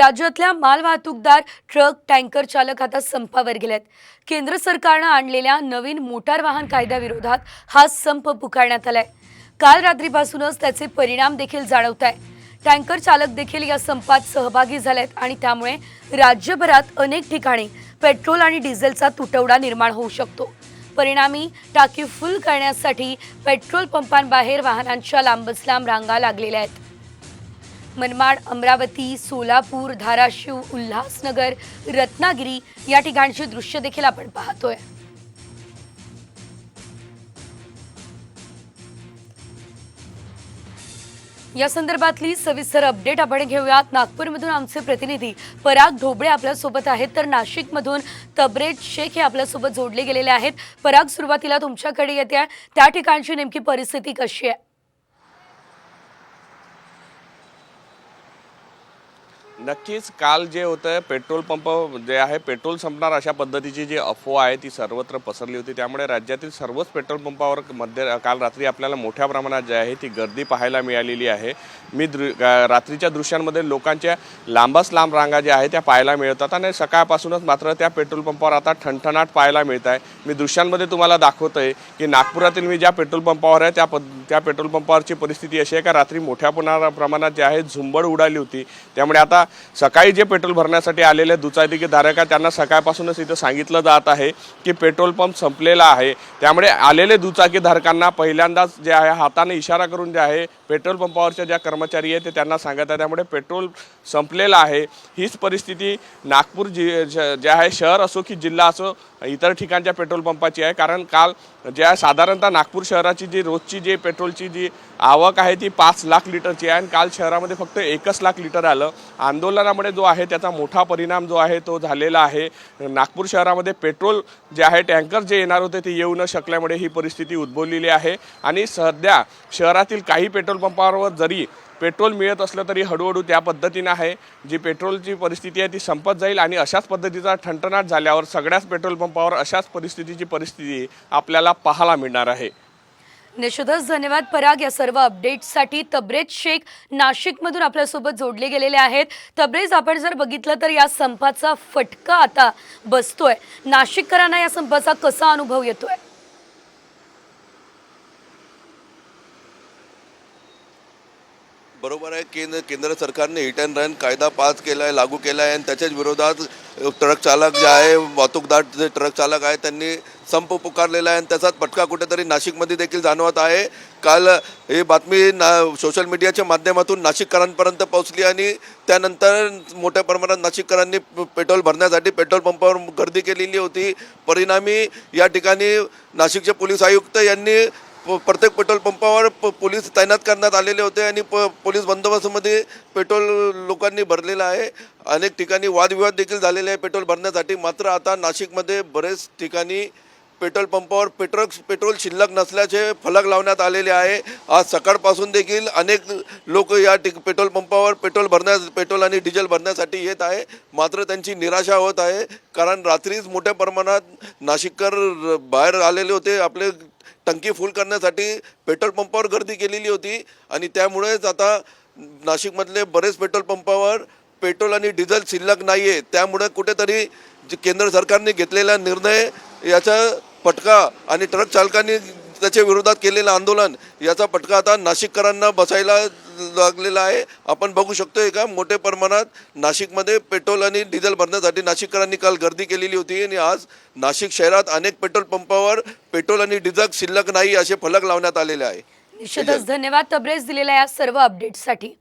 राज्यातल्या मालवाहतूकदार truck tanker चालक आता संपावर गेलेत. केंद्र सरकारनं आणलेल्या नवीन मोटार वाहन कायद्याविरोधात हा संप पुकारण्यात आलाय. काल रात्रीपासूनच त्याचे परिणाम देखील जाणवत आहे टँकर चालक देखील या संपात सहभागी झालेत आणि त्यामुळे राज्यभरात अनेक ठिकाणी पेट्रोल आणि डिझेलचा तुटवडा निर्माण होऊ शकतो. परिणामी टाकी फुल करण्यासाठी पेट्रोल पंपांबाहेर वाहनांच्या लांबच लांब रांगा लागलेल्या आहेत. मनमाड अमरावती सोलापूर धाराशिव उल्हासनगर रत्नागिरी या ठिकाणची दृश्य देखील आपण पाहतोय. या संदर्भातली सविस्तर अपडेट आपण घेऊयात. नागपूरमधून आमचे प्रतिनिधी पराग ढोबळे आपल्यासोबत आहेत. तर नाशिकमधून तबरेज शेख हे आपल्यासोबत जोडले गेलेले आहेत. पराग सुरुवातीला तुमच्याकडे येते. त्या ठिकाणची नेमकी परिस्थिती कशी आहे? नक्कीच काल जे होतं पेट्रोल पंप जे आहे पेट्रोल संपणार अशा पद्धतीची जी अफवा आहे ती सर्वत्र पसरली होती. त्यामुळे राज्यातील सर्वच पेट्रोल पंपावर मध्य काल रात्री आपल्याला मोठ्या प्रमाणात जे आहे ती गर्दी पाहायला मिळालेली आहे. मी दृ रात्रीच्या दृश्यांमध्ये लोकांच्या लांबच लांब रांगा ज्या आहेत त्या पाहायला मिळतात आणि सकाळपासूनच मात्र त्या पेट्रोल पंपावर आता ठणठणाट पाहायला मिळत आहे. मी दृश्यांमध्ये तुम्हाला दाखवतोय की नागपुरातील मी ज्या पेट्रोल पंपावर आहे त्या प त्या पेट्रोल पंपावरची परिस्थिती अशी आहे का रात्री मोठ्या प्रमाणात जे आहे झुंबड उडाली होती. त्यामुळे आता सकाळी जे पेट्रोल भरण्यासाठी आलेले दुचाकी धारक आहेत त्यांना सकाळपासूनच इथं सांगितलं जात आहे की पेट्रोल पंप संपलेला आहे. त्यामुळे आलेले दुचाकी धारकांना पहिल्यांदाच जे आहे हाताने इशारा करून जे आहे पेट्रोल पंपावरच्या ज्या कर्मचारी आहेत ते त्यांना सांगत आहे त्यामुळे पेट्रोल संपलेलं आहे. हीच परिस्थिती नागपूर जि जे आहे शहर असो की जिल्हा असो इतर ठिकाणच्या पेट्रोल पंपाची आहे. कारण काल ज्या साधारणतः नागपूर शहराची जी रोजची जी पेट्रोलची जी आवक आहे ती पाच लाख लिटरची आहे. आणि काल शहरामध्ये फक्त एकच लाख लिटर आलं. आंदोलनामुळे जो आहे त्याचा मोठा परिणाम जो आहे तो झालेला आहे. नागपूर शहरामध्ये पेट्रोल जे आहे टँकर जे येणार होते ते येऊ न शकल्यामुळे ही परिस्थिती उद्भवलेली आहे. आणि सध्या शहरातील काही पेट्रोल पंपावर जरी पेट्रोल मिळत असलं तरी हळूहळू त्या पद्धतीनं आहे. जी पेट्रोलची परिस्थिती आहे ती संपत जाईल आणि अशाच पद्धतीचा ठणठणाट झाल्यावर सगळ्याच पेट्रोल पंपावर अशाच परिस्थितीची परिस्थिती आपल्याला पाहायला मिळणार आहे. निश्चितच धन्यवाद पराग या सर्व अपडेट्ससाठी तब्रेज शेख नाशिकमधून आपल्यासोबत जोडले गेलेले आहेत. तब्रेज आपण जर बघितलं तर या संपाचा फटका आता बसतोय. नाशिककरांना या संपाचा कसा अनुभव येतोय? बरोबर आहे केंद्र केंद्र सरकारने हिट अँड रन कायदा पास केला आहे लागू केला आहे आणि त्याच्याच विरोधात ट्रक चालक जे आहे वाहतूकदार जे ट्रक चालक आहे त्यांनी संप पुकारलेला आहे आणि त्याचाच फटका कुठेतरी नाशिकमध्ये देखील जाणवत आहे. काल ही बातमी ना सोशल मीडियाच्या माध्यमातून नाशिककरांपर्यंत पोहोचली आणि त्यानंतर मोठ्या प्रमाणात नाशिककरांनी पेट्रोल भरण्यासाठी पेट्रोल पंपावर गर्दी केलेली होती. परिणामी या ठिकाणी नाशिकचे पोलीस आयुक्त यांनी प- प्रत्येक पेट्रोल पंपावर प- पोलीस तैनात करण्यात आलेले होते आणि प पोलीस बंदोबस्तमध्ये पेट्रोल लोकांनी भरलेलं आहे. अनेक ठिकाणी वादविवाद देखील झालेले आहे पेट्रोल भरण्यासाठी. मात्र आता नाशिकमध्ये बरेच ठिकाणी पेट्रोल पंपावर पेट्रोल पेट्रोल शिल्लक नसल्याचे फलक लावण्यात आलेले आहे. आज सकाळपासून देखील अनेक लोक या ठिक पेट्रोल पंपावर पेट्रोल भरण्यास पेट्रोल आणि डिझेल भरण्यासाठी येत आहे. मात्र त्यांची निराशा होत आहे. कारण रात्रीच मोठ्या प्रमाणात नाशिककर बाहेर आलेले होते. आपले टंकी फुल करण्यासाठी पेट्रोल पंपावर गर्दी केलेली होती. आणि त्यामुळेच आता नाशिकमधले बरेच पेट्रोल पंपावर पेट्रोल आणि डिझेल शिल्लक नाही आहे त्यामुळे कुठेतरी जे केंद्र सरकारने घेतलेला निर्णय याचा फटका आणि ट्रक चालकांनी त्याच्या विरोधात केलेलं आंदोलन याचा फटका आता नाशिककरांना बसायला लागलेला आहे. आपण बघू शकतो का मोठ्या प्रमाणात नाशिकमध्ये पेट्रोल आणि डिझेल भरण्यासाठी नाशिककरांनी काल गर्दी केलेली होती आणि आज नाशिक शहरात अनेक पेट्रोल पंपावर पेट्रोल आणि डिझेल शिल्लक नाही असे फलक लावण्यात आलेले आहे. निश्चितच. धन्यवाद तब्रेस दिलेल्या या सर्व अपडेट्ससाठी